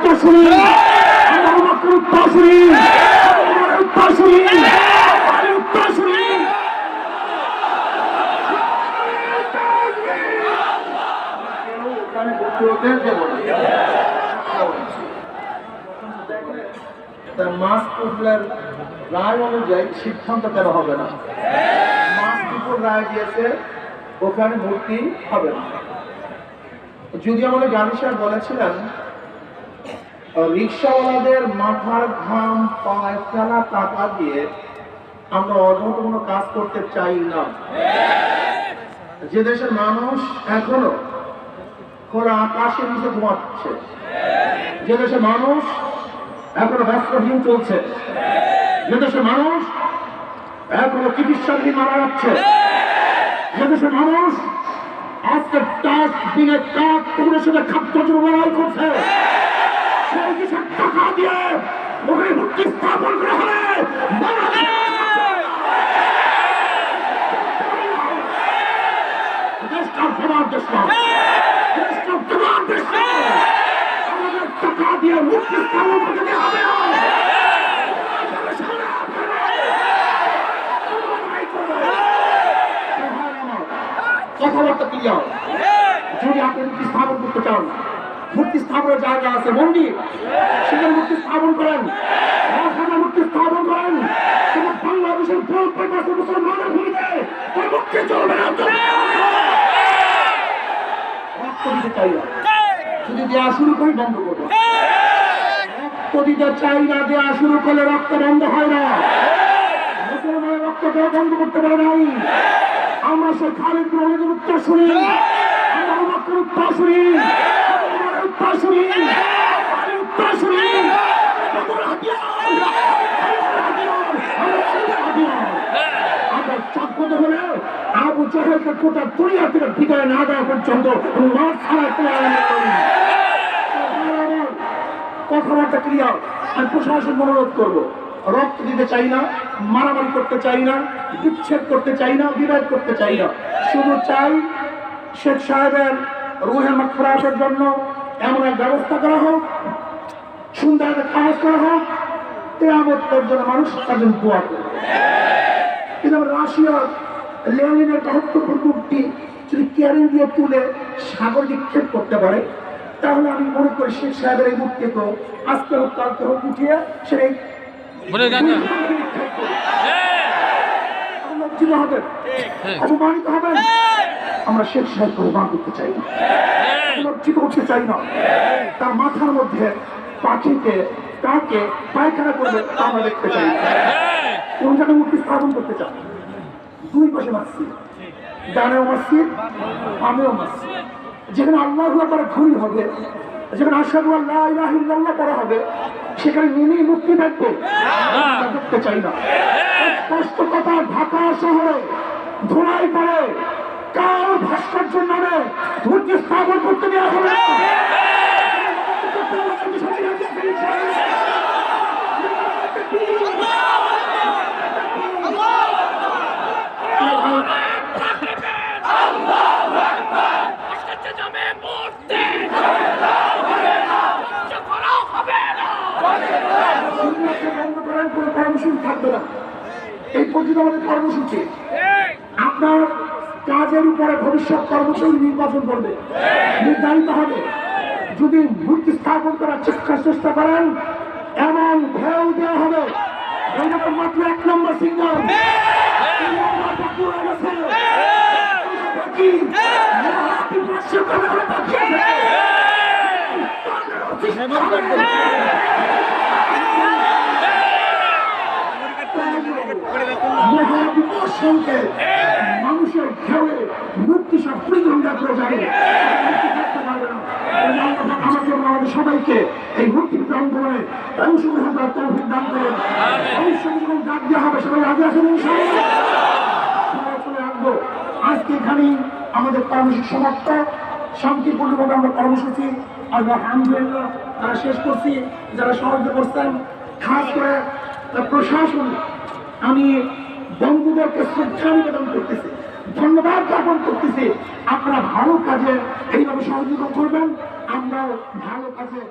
উত্তরসূরি অনুযায়ী সিদ্ধান্ত কেন হবে না? মাস পিপুল রায় ওখানে ভর্তি হবে না। যদি আমাদের গান্ধী সাহেব বলেছিলেন রিক্সাওয়ালাদের মাথার ঘাম পায়খানা টাকা দিয়ে আমরা অযথা কোনো কাজ করতে চাই না। যে দেশের মানুষ এখনও খোলা আকাশের নিচে ঘুমাচ্ছে, যে দেশে মানুষ এখনও বস্ত্রহীন চলছে, যে দেশে মানুষ এখনও চিকিৎসাধীন মারা যাচ্ছে, যে দেশে মানুষ আজকে টাক দিনে পুকুরের সাথে খাদ্য লড়াই করছে। সেই দেশের টাকা দিয়ে ওখানে মুক্তি স্থাপন করা হবে টাকা দিয়ে কথাবার্তা ক্লিয়ার যদি আপনি স্থাপন করতে চান মুক্তি স্থাপনের জায়গা আছে, মন্দির। সেখানে মুক্তি স্থাপন করেন। মুক্তি স্থাপন করেন। বাংলাদেশের ভুল পঞ্চাশ মুসলমানের ভূমিতে ওই চলবে না। রক্ত যদি বন্ধ চাই না হয় না। মুসলমানের রক্ত বন্ধ করতে পারে নাই। আমরা সে খালিদ রহমানের উত্তর শুনি। আমরা উত্তর শুনি। আমরা উত্তর শুনি আমরা উত্তর শুনি আমরা হাতিয়ার, আমরা হাতিয়ার, আমরা হাতিয়ার। আমরা চাকমতে হলে আবু জাহেলকে কোটা দুনিয়া থেকে বিদায় না দেওয়া পর্যন্ত মাঠ ছাড়া কথাবার্তা ক্লিয়ার আমি প্রশাসন অনুরোধ করব। রক্ত দিতে চাই না মারামারি করতে চাই না বিচ্ছেদ করতে চাই না বিভেদ করতে চাই না। শুধু চাই শেখ সাহেবের রুহের মাখরাতের জন্য এমন এক ব্যবস্থা করা হোক সুন্দর একটা করা হোক পর্যন্ত মানুষ তাদের করবে। কিন্তু রাশিয়ার লেনিনের মূর্তি যদি ক্যারিং দিয়ে তুলে সাগর নিক্ষেপ করতে পারে তাহলে আমি মনে করি শেখ সাহেবের এই মূর্তি তো আজকে হোক কালকে হোক উঠিয়ে সেই অপমানিত হবেন আমরা শেখ সাহেবকে অপমান করতে চাই লজ্জিত করতে চাই না। তার মাথার মধ্যে পাখিকে কাকে পায়খানা করবে তা আমরা দেখতে চাই। কোন জায়গায় মূর্তি স্থাপন করতে চান দুই পাশে মসজিদ। ডানেও মসজিদ আমিও মসজিদ। যেখানে আল্লাহ করে ঘুরি হবে, যেখানে আশাদু আল্লাহ ইলাহা করা হবে, সেখানে নেমেই মুক্তি থাকবে দেখতে চাই না। স্পষ্ট কথা, ঢাকা শহরে ধোলাই পড়ে। কাল ভাস্কর্যের নামে মূর্তি স্থাপন করতে দেওয়া হবে এই পর্যন্ত আমাদের কর্মসূচি আপনার কাজের উপরে ভবিষ্যৎ কর্মসূচি নির্বাচন করবে। নির্ধারিত হবে। যদি মূর্তি স্থাপন করার চেষ্টা চেষ্টা করেন এমন ঢেউ দেওয়া হবে। এইরকম মাত্র এক নম্বর সিঙ্গল মানুষের সবাইকে এই মুক্তি দান করে অংশগ্রহণ করার তৌফিক দান করেন। অংশগ্রহণ ডাক দেওয়া হবে সবাই আগে আসেন আজকে এখানেই আমাদের কর্মসূচি সমাপ্ত। শান্তিপূর্ণভাবে আমরা কর্মসূচি আজ আলহামদুলিল্লাহ তারা শেষ করছি, যারা সাহায্য করছেন, খাস করে প্রশাসন, আমি বন্ধুদেরকে শ্রদ্ধা নিবেদন করতেছি। ধন্যবাদ জ্ঞাপন করতেছি আপনারা ভালো কাজে এইভাবে সহযোগিতা করবেন আমরাও ভালো কাজে।